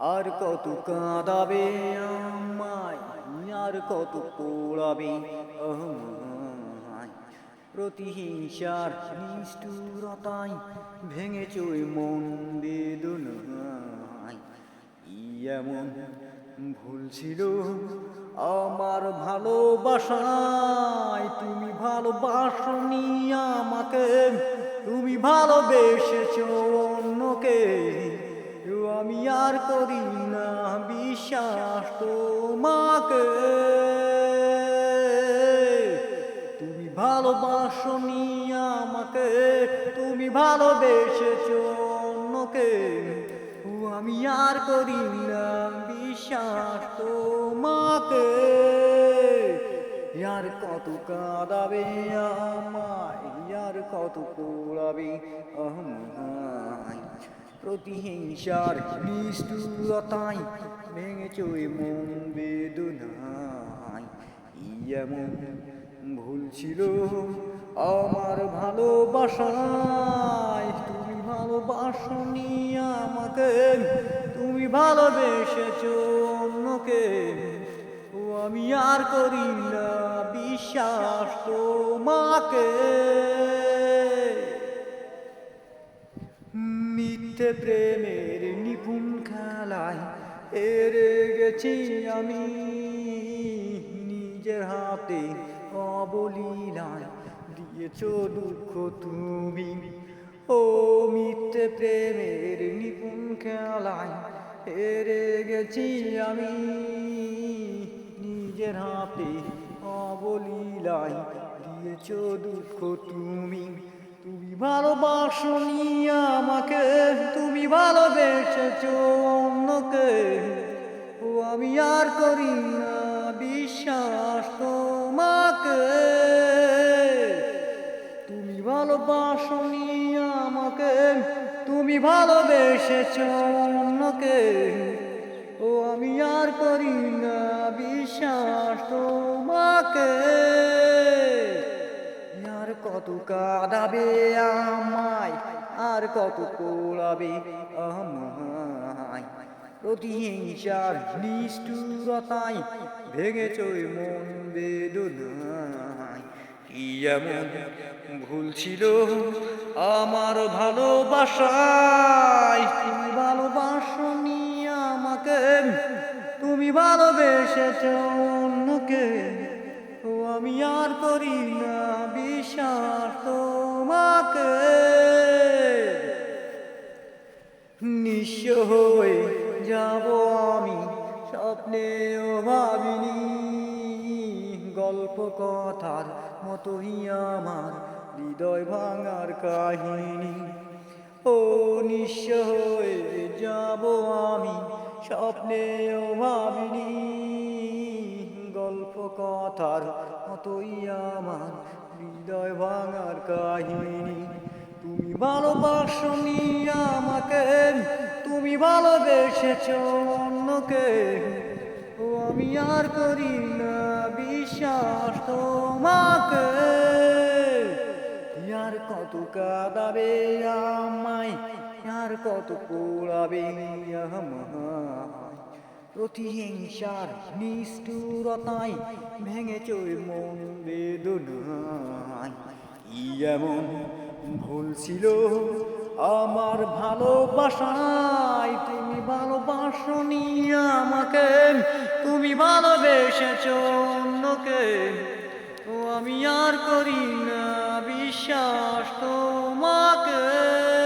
আর কত কাঁদাবে আমায়, আর কত পোড়াবে প্রতিহিংসার নিষ্ঠুরতায় ভেঙেছ ওই মন বেদনায় এমন ভুল ছিল আমার ভালোবাসায়, তুমি ভালোবাসনি আমাকে, তুমি ভালোবেসেছ অন্যকে। আমি আর করি না বিশ্বাস তোমাকে। তুমি ভালোবাসনি আমাকে, তুমি ভালোবেসেছ অন্যকে। আমি আর করি না বিশ্বাস তোমাকে। ইয়ার কত কাঁদাবে আমায়, ইয়ার কত পোড়াবে আমায়। প্রতিহিংসার নিষ্ঠুরতায় ভেঙেছ ওই মন বেদনায়। এমন ভুল ছিল আমার ভালোবাসায়। তুমি ভালোবাসনি আমাকে, তুমি ভালোবেসেছ অন্যকে। ও, আমি আর করি না বিশ্বাস তোমাকে। মিথ্যে প্রেমের নিপুণ খেলায় এরে গেছি আমি। নিজের হাতে অবলীলায় দিয়েছ দুঃখ তুমি। ও মিথ্যে প্রেমের নিপুণ খেলায় হেরে গেছি আমি। নিজের হাতে অবলীলায় দিয়েছ দুঃখ তুমি। তুমি ভালোবাসনি আমাকে, তুমি ভালোবেসেছ অন্যকে। ও, আমি আর করি না বিশ্বাস তোমাকে। তুমি ভালোবাসনি আমাকে, তুমি ভালোবেসেছ অন্যকে। ও, আমি আর করি না বিশ্বাস তোমাকে। কত কাঁদাবে আমায়? আর কত পোড়াবে আমায়? প্রতিহিংসার নিষ্ঠুরতায় ভেঙেছ ওই মন বেদনায়। কি এমন ভুল ছিল আমার ভালোবাসায়? তুমি ভালোবাসনি আমাকে? তুমি ভালোবেসেছ অন্যকে? আমি আর করি না বিশ্বাস তোমাকে। নিঃস্ব হয়ে যাব আমি, স্বপ্নেও ভাবিনি। গল্প কথার মতোই আমার, হৃদয় ভাঙার কাহিনী। ও নিঃস্ব হয়ে যাব আমি, স্বপ্নেও গল্প কথার মতোই আমার হৃদয় ভাঙার কাহিনী। তুমি ভালোবাসনি আমাকে, তুমি ভালোবেসেছ অন্যকে। ও, আমি আর করি না বিশ্বাস তোমাকে। আর কত কাদাবে আমায় আর কত পোড়াবে আমায়। প্রতিহিংসার নিষ্ঠুরতায় ভেঙেছ ওই মন বেদনায়। ভুল ছিল আমার ভালোবাসায়, তুমি ভালোবাসনি আমাকে, তুমি ভালোবেসেছ অন্যকে। ও আমি আর করি না বিশ্বাস তোমাকে।